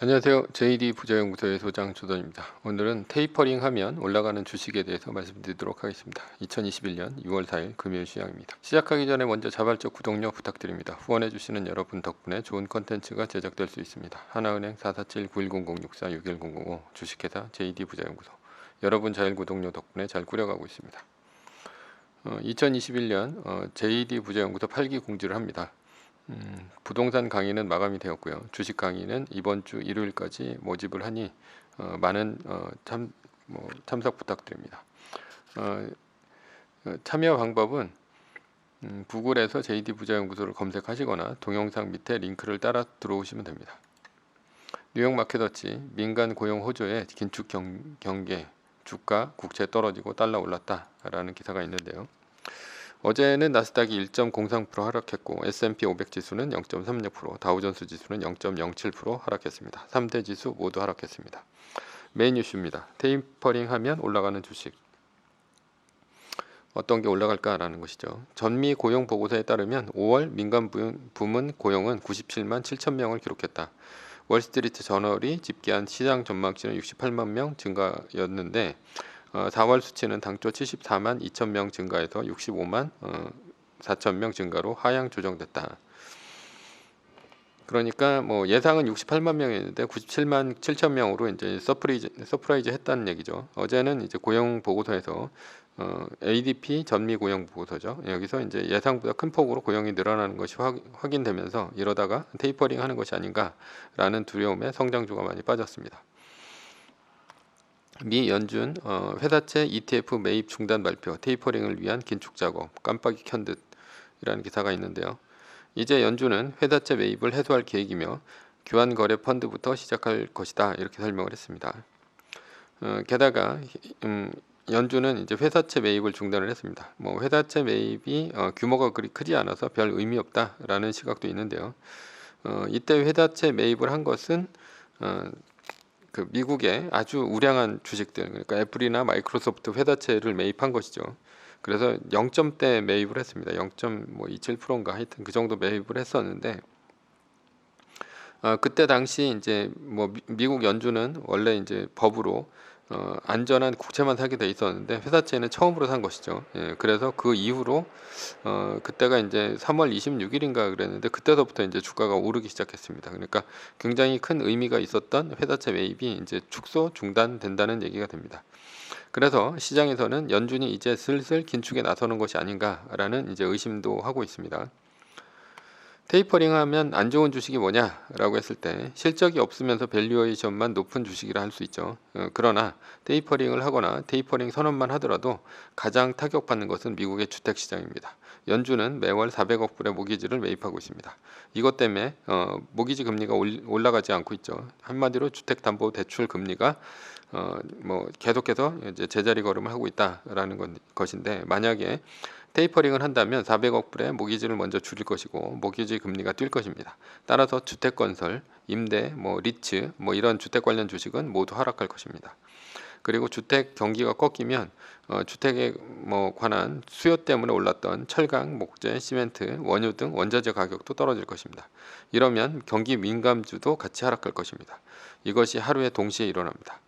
안녕하세요. JD 부자연구소의 소장 조던입니다. 오늘은 테이퍼링 하면 올라가는 주식에 대해서 말씀드리도록 하겠습니다. 2021년 6월 4일 금요일 시장입니다. 시작하기 전에 먼저 자발적 구독료 부탁드립니다. 후원해 주시는 여러분 덕분에 좋은 컨텐츠가 제작될 수 있습니다. 하나은행 447-9100-64-6100 주식회사 JD 부자연구소 여러분 자율 구독료 덕분에 잘 꾸려가고 있습니다. 어, 2021년 어, JD 부자연구소 8기 공지를 합니다. 음, 부동산 강의는 마감이 되었고요. 주식 강의는 이번 주 일요일까지 모집을 하니 어, 많은 어, 참, 뭐, 참석 부탁드립니다. 어, 어 참여 방법은 음, 구글에서 JD 부자연구소를 검색하시거나 동영상 밑에 링크를 따라 들어오시면 됩니다. 뉴욕 마켓워치 민간 고용 호조의 긴축 경, 경계 주가 국채 떨어지고 달러 올랐다라는 기사가 있는데요. 어제는 나스닥이 1.03% 하락했고 S&P 500 지수는 0.36%, 다우존스 지수는 0.07% 하락했습니다. 3대 지수 모두 하락했습니다. 메인 뉴스입니다. 테이퍼링 하면 올라가는 주식. 어떤 게 올라갈까라는 것이죠. 전미 고용 보고서에 따르면 5월 민간 부문 고용은 97만 7천 명을 기록했다. 월스트리트 저널이 집계한 시장 전망치는 68만 명 증가였는데 어, 4월 수치는 당초 74만 2천 명 증가해서 65만 어, 4천 명 증가로 하향 조정됐다. 그러니까 뭐 예상은 68만 명이었는데 97만 7천 명으로 이제 서프라이즈 서프라이즈 했다는 얘기죠. 어제는 이제 고용 보고서에서 어, ADP 전미 고용 보고서죠. 여기서 이제 예상보다 큰 폭으로 고용이 늘어나는 것이 확, 확인되면서 이러다가 테이퍼링 하는 것이 아닌가라는 두려움에 성장주가 많이 빠졌습니다. 미 연준 어, 회사채 ETF 매입 중단 발표 테이퍼링을 위한 긴축 작업 깜빡이 켠 듯이라는 기사가 있는데요. 이제 연준은 회사채 매입을 해소할 계획이며 교환 거래 펀드부터 시작할 것이다 이렇게 설명을 했습니다. 어, 게다가 음, 연준은 이제 회사채 매입을 중단을 했습니다. 뭐 회사채 매입이 어, 규모가 그리 크지 않아서 별 의미 없다라는 시각도 있는데요. 어, 이때 회사채 매입을 한 것은 어, 그 미국의 아주 우량한 주식들 그러니까 애플이나 마이크로소프트 회사채를 매입한 것이죠. 그래서 0점대 매입을 했습니다. 0.27%인가 하여튼 그 정도 매입을 했었는데 어, 그때 당시 이제 뭐 미국 연준은 원래 이제 법으로 어, 안전한 국채만 사게 돼 있었는데 회사채는 처음으로 산 것이죠. 예, 그래서 그 이후로 어, 그때가 이제 3월 26일인가 그랬는데 그때서부터 이제 주가가 오르기 시작했습니다. 그러니까 굉장히 큰 의미가 있었던 회사채 매입이 이제 축소 중단된다는 얘기가 됩니다. 그래서 시장에서는 연준이 이제 슬슬 긴축에 나서는 것이 아닌가라는 이제 의심도 하고 있습니다. 테이퍼링 하면 안 좋은 주식이 뭐냐라고 했을 때 실적이 없으면서 밸류에이션만 높은 주식이라 할 수 있죠. 어, 그러나 테이퍼링을 하거나 테이퍼링 선언만 하더라도 가장 타격받는 것은 미국의 주택 시장입니다. 연준은 매월 400억 불의 모기지를 매입하고 있습니다. 이것 때문에 어, 모기지 금리가 올라가지 않고 있죠. 한마디로 주택담보 대출 금리가 어, 뭐 계속해서 이제 제자리 걸음을 하고 있다라는 것인데 만약에 테이퍼링을 한다면 400억 불의 모기지를 먼저 줄일 것이고 모기지 금리가 뛸 것입니다. 따라서 주택 건설, 임대, 뭐 리츠, 뭐 이런 주택 관련 주식은 모두 하락할 것입니다. 그리고 주택 경기가 꺾이면 어, 주택에 뭐 관한 수요 때문에 올랐던 철강, 목재, 시멘트, 원유 등 원자재 가격도 떨어질 것입니다. 이러면 경기 민감주도 같이 하락할 것입니다. 이것이 하루에 동시에 일어납니다.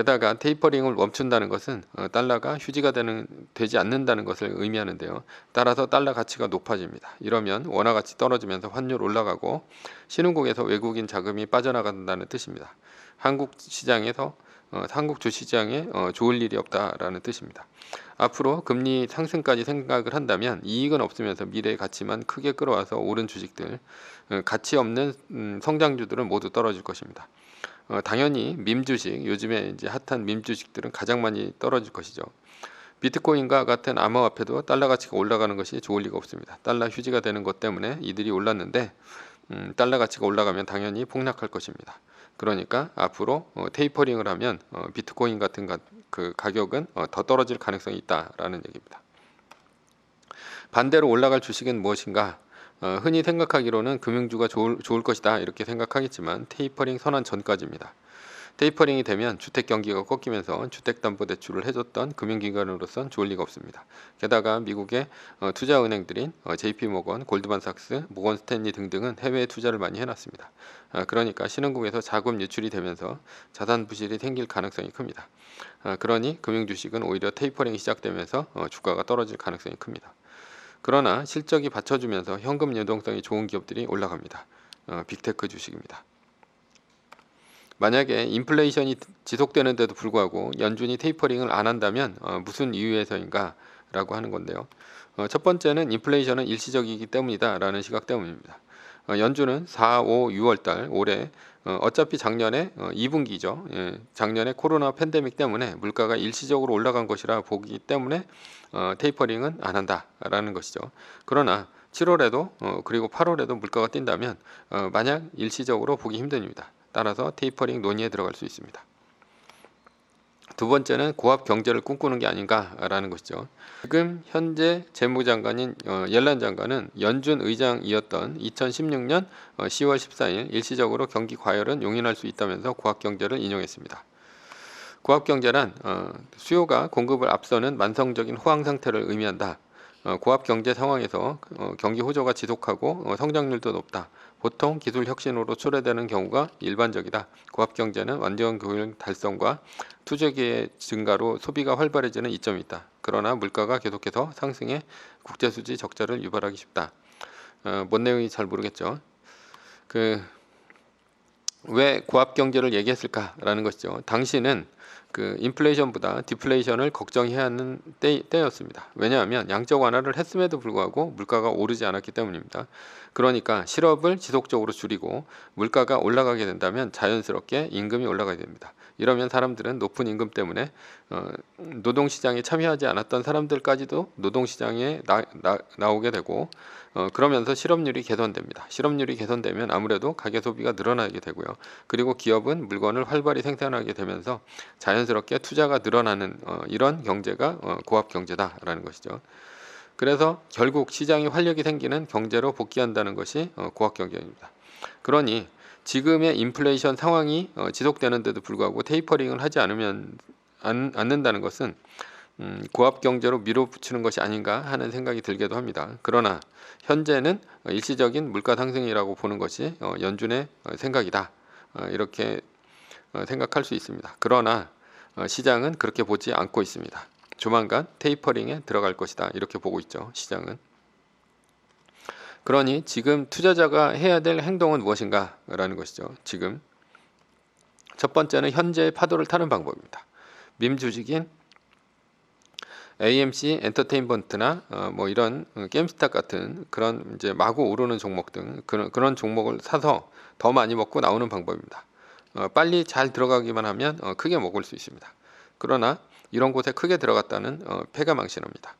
게다가 테이퍼링을 멈춘다는 것은 어, 달러가 휴지가 되는 되지 않는다는 것을 의미하는데요. 따라서 달러 가치가 높아집니다. 이러면 원화 가치 떨어지면서 환율 올라가고 신흥국에서 외국인 자금이 빠져나간다는 뜻입니다. 한국 시장에서 어, 한국 주시장에 어, 좋을 일이 없다라는 뜻입니다. 앞으로 금리 상승까지 생각을 한다면 이익은 없으면서 미래의 가치만 크게 끌어와서 오른 주식들, 어, 가치 없는 음, 성장주들은 모두 떨어질 것입니다. 어, 당연히 밈 주식 요즘에 이제 핫한 밈 주식들은 가장 많이 떨어질 것이죠. 비트코인과 같은 암호화폐도 달러 가치가 올라가는 것이 좋을 리가 없습니다. 달러 휴지가 되는 것 때문에 이들이 올랐는데 음, 달러 가치가 올라가면 당연히 폭락할 것입니다. 그러니까 앞으로 어, 테이퍼링을 하면 어, 비트코인 같은 가, 그 가격은 어, 더 떨어질 가능성이 있다라는 얘기입니다. 반대로 올라갈 주식은 무엇인가? 어, 흔히 생각하기로는 금융주가 좋을, 좋을 것이다 이렇게 생각하겠지만 테이퍼링 선언 전까지입니다. 테이퍼링이 되면 주택 경기가 꺾이면서 주택담보대출을 해줬던 금융기관으로선 좋을 리가 없습니다. 게다가 미국의 어, 투자은행들인 어, JP모건, 골드만삭스, 모건 스탠리 등등은 해외에 투자를 많이 해놨습니다. 아, 그러니까 신흥국에서 자금 유출이 되면서 자산 부실이 생길 가능성이 큽니다. 아, 그러니 금융주식은 오히려 테이퍼링이 시작되면서 어, 주가가 떨어질 가능성이 큽니다. 그러나 실적이 받쳐주면서 현금 유동성이 좋은 기업들이 올라갑니다. 어, 빅테크 주식입니다. 만약에 인플레이션이 지속되는데도 불구하고 연준이 테이퍼링을 안 한다면 어, 무슨 이유에서인가 라고 하는 건데요. 어, 첫 번째는 인플레이션은 일시적이기 때문이다 라는 시각 때문입니다. 어, 연준은 4, 5, 6월 달 올해 어, 어차피 작년에 어, 2분기죠. 예, 작년에 코로나 팬데믹 때문에 물가가 일시적으로 올라간 것이라 보기 때문에 어, 테이퍼링은 안 한다라는 것이죠. 그러나 7월에도 어, 그리고 8월에도 물가가 뛴다면 어, 만약 일시적으로 보기 힘듭니다. 따라서 테이퍼링 논의에 들어갈 수 있습니다. 두 번째는 고압 경제를 꿈꾸는 게 아닌가라는 것이죠. 지금 현재 재무장관인 어, 옐란 장관은 연준 의장이었던 2016년 어, 10월 14일 일시적으로 경기 과열은 용인할 수 있다면서 고압 경제를 인용했습니다. 고압 경제란 어, 수요가 공급을 앞서는 만성적인 호황 상태를 의미한다. 어, 고압 경제 상황에서 어, 경기 호조가 지속하고 어, 성장률도 높다. 보통 기술 혁신으로 초래되는 경우가 일반적이다. 고압 경제는 완전 교육 달성과 투자기의 증가로 소비가 활발해지는 이점이 있다. 그러나 물가가 계속해서 상승해 국제 수지 적자를 유발하기 쉽다. 어, 뭔 내용이 잘 모르겠죠. 그 왜 고압 경제를 얘기했을까라는 것이죠. 당시는 그 인플레이션보다 디플레이션을 걱정해야 하는 때, 때였습니다. 왜냐하면 양적 완화를 했음에도 불구하고 물가가 오르지 않았기 때문입니다. 그러니까 실업을 지속적으로 줄이고 물가가 올라가게 된다면 자연스럽게 임금이 올라가게 됩니다. 이러면 사람들은 높은 임금 때문에 어, 노동시장에 참여하지 않았던 사람들까지도 노동시장에 나, 나, 나오게 되고 어, 그러면서 실업률이 개선됩니다. 실업률이 개선되면 아무래도 가계 소비가 늘어나게 되고요. 그리고 기업은 물건을 활발히 생산하게 되면서 자연스럽게 투자가 늘어나는 어, 이런 경제가 어, 고압 경제다라는 것이죠. 그래서 결국 시장에 활력이 생기는 경제로 복귀한다는 것이 어, 고압 경제입니다. 그러니 지금의 인플레이션 상황이 어, 지속되는데도 불구하고 테이퍼링을 하지 않으면 안, 않는다는 것은 음, 고압 경제로 밀어붙이는 것이 아닌가 하는 생각이 들기도 합니다. 그러나 현재는 어, 일시적인 물가 상승이라고 보는 것이 어, 연준의 어, 생각이다. 어, 이렇게 어, 생각할 수 있습니다. 그러나 어, 시장은 그렇게 보지 않고 있습니다. 조만간 테이퍼링에 들어갈 것이다. 이렇게 보고 있죠. 시장은. 그러니 지금 투자자가 해야 될 행동은 무엇인가라는 것이죠. 지금 첫 번째는 현재의 파도를 타는 방법입니다. 밈 주식인 AMC 엔터테인먼트나 어, 뭐 이런 어, 게임스타 같은 그런 이제 마구 오르는 종목 등 그런 그런 종목을 사서 더 많이 먹고 나오는 방법입니다. 어, 빨리 잘 들어가기만 하면 어, 크게 먹을 수 있습니다. 그러나 이런 곳에 크게 들어갔다는 어, 패가 망신합니다.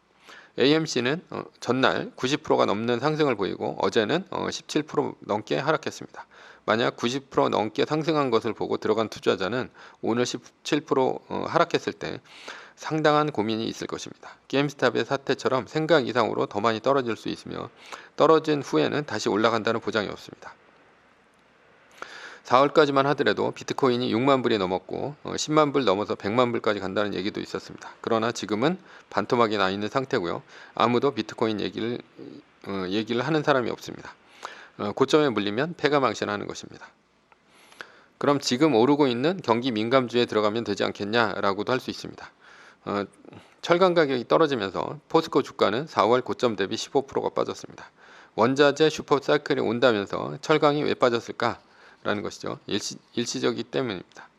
AMC는 어, 전날 90%가 넘는 상승을 보이고 어제는 어, 17% 넘게 하락했습니다. 만약 90% 넘게 상승한 것을 보고 들어간 투자자는 오늘 17% 어, 하락했을 때 상당한 고민이 있을 것입니다. 게임스탑의 사태처럼 생각 이상으로 더 많이 떨어질 수 있으며 떨어진 후에는 다시 올라간다는 보장이 없습니다. 4월까지만 하더라도 비트코인이 6만 불이 넘었고 어, 10만 불 넘어서 100만 불까지 간다는 얘기도 있었습니다. 그러나 지금은 반토막이 나 있는 상태고요. 아무도 비트코인 얘기를 어, 얘기를 하는 사람이 없습니다. 어, 고점에 물리면 패가 망신하는 것입니다. 그럼 지금 오르고 있는 경기 민감주에 들어가면 되지 않겠냐라고도 할 수 있습니다. 어, 철강 가격이 떨어지면서 포스코 주가는 4월 고점 대비 15%가 빠졌습니다. 원자재 슈퍼 사이클이 온다면서 철강이 왜 빠졌을까? 라는 것이죠. 일시, 일시적이기 때문입니다.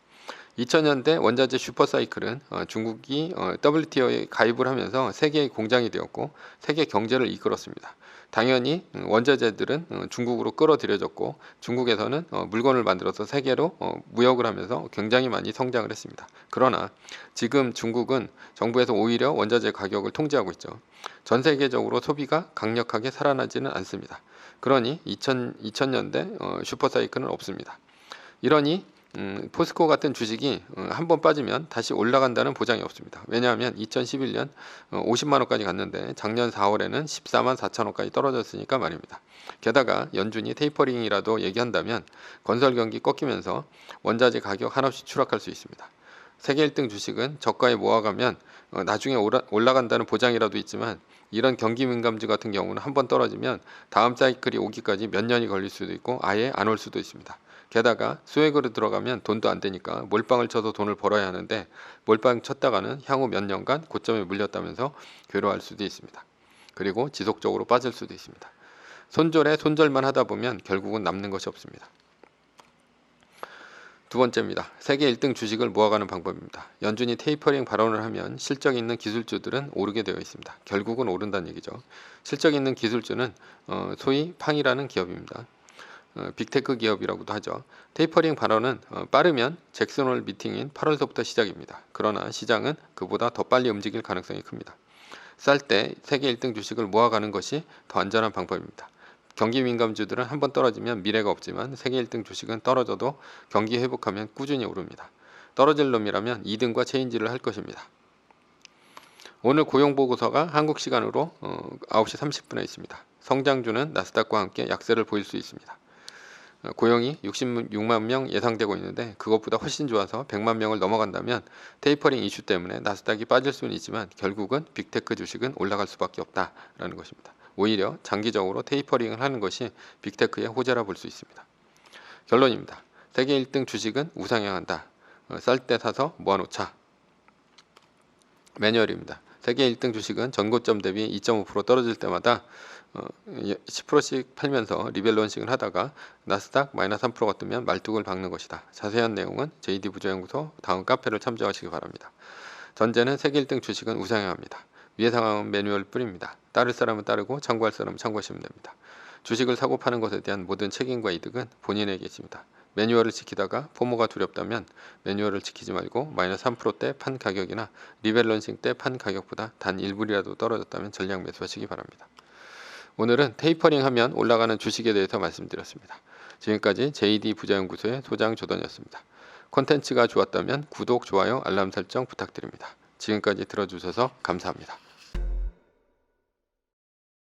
2000년대 원자재 슈퍼사이클은 어, 중국이 어, WTO에 가입을 하면서 세계의 공장이 되었고 세계 경제를 이끌었습니다. 당연히 음, 원자재들은 어, 중국으로 끌어들여졌고 중국에서는 어, 물건을 만들어서 세계로 어, 무역을 하면서 굉장히 많이 성장을 했습니다. 그러나 지금 중국은 정부에서 오히려 원자재 가격을 통제하고 있죠. 전 세계적으로 소비가 강력하게 살아나지는 않습니다. 그러니 2000, 2000년대 어, 슈퍼사이클은 없습니다. 이러니 음, 포스코 같은 주식이 어, 한번 빠지면 다시 올라간다는 보장이 없습니다. 왜냐하면 2011년 어, 50만 원까지 갔는데 작년 4월에는 14만 4천 원까지 떨어졌으니까 말입니다. 게다가 연준이 테이퍼링이라도 얘기한다면 건설 경기 꺾이면서 원자재 가격 한없이 추락할 수 있습니다. 세계 1등 주식은 저가에 모아가면 어, 나중에 올라, 올라간다는 보장이라도 있지만 이런 경기 민감주 같은 경우는 한번 떨어지면 다음 사이클이 오기까지 몇 년이 걸릴 수도 있고 아예 안 올 수도 있습니다. 게다가 수액으로 들어가면 돈도 안 되니까 몰빵을 쳐서 돈을 벌어야 하는데 몰빵 쳤다가는 향후 몇 년간 고점에 물렸다면서 괴로워할 수도 있습니다. 그리고 지속적으로 빠질 수도 있습니다. 손절에 손절만 하다 보면 결국은 남는 것이 없습니다. 두 번째입니다. 세계 1등 주식을 모아가는 방법입니다. 연준이 테이퍼링 발언을 하면 실적 있는 기술주들은 오르게 되어 있습니다. 결국은 오른다는 얘기죠. 실적 있는 기술주는 어, 소위 팡이라는 기업입니다. 어, 빅테크 기업이라고도 하죠. 테이퍼링 발언은 어, 빠르면 잭슨홀 미팅인 8월서부터 시작입니다. 그러나 시장은 그보다 더 빨리 움직일 가능성이 큽니다. 쌀 때 세계 1등 주식을 모아가는 것이 더 안전한 방법입니다. 경기 민감주들은 한 번 떨어지면 미래가 없지만 세계 1등 주식은 떨어져도 경기 회복하면 꾸준히 오릅니다. 떨어질 놈이라면 2등과 체인지를 할 것입니다. 오늘 고용 보고서가 한국 시간으로 어, 9시 30분에 있습니다. 성장주는 나스닥과 함께 약세를 보일 수 있습니다. 어, 고용이 66만 명 예상되고 있는데 그것보다 훨씬 좋아서 100만 명을 넘어간다면 테이퍼링 이슈 때문에 나스닥이 빠질 수는 있지만 결국은 빅테크 주식은 올라갈 수밖에 없다라는 것입니다. 오히려 장기적으로 테이퍼링을 하는 것이 빅테크의 호재라 볼 수 있습니다. 결론입니다. 세계 1등 주식은 우상향한다. 어, 쌀때 사서 모아놓자. 매뉴얼입니다. 세계 1등 주식은 전고점 대비 2.5% 떨어질 때마다 10%씩 예, 팔면서 리밸런싱을 하다가 나스닥 마이너스 3%가 뜨면 말뚝을 박는 것이다. 자세한 내용은 JD 부조연구소 다음 카페를 참조하시기 바랍니다. 전제는 세계 1등 주식은 우상향합니다. 위의 상황은 매뉴얼 뿐입니다. 따를 사람은 따르고 참고할 사람은 참고하시면 됩니다. 주식을 사고 파는 것에 대한 모든 책임과 이득은 본인에게 있습니다. 매뉴얼을 지키다가 포모가 두렵다면 매뉴얼을 지키지 말고 마이너스 3%대 판 가격이나 리밸런싱 때 판 가격보다 단 1불이라도 떨어졌다면 전량 매수하시기 바랍니다. 오늘은 테이퍼링 하면 올라가는 주식에 대해서 말씀드렸습니다. 지금까지 JD 부자연구소의 소장 조던이었습니다. 콘텐츠가 좋았다면 구독, 좋아요, 알람 설정 부탁드립니다. 지금까지 들어주셔서 감사합니다.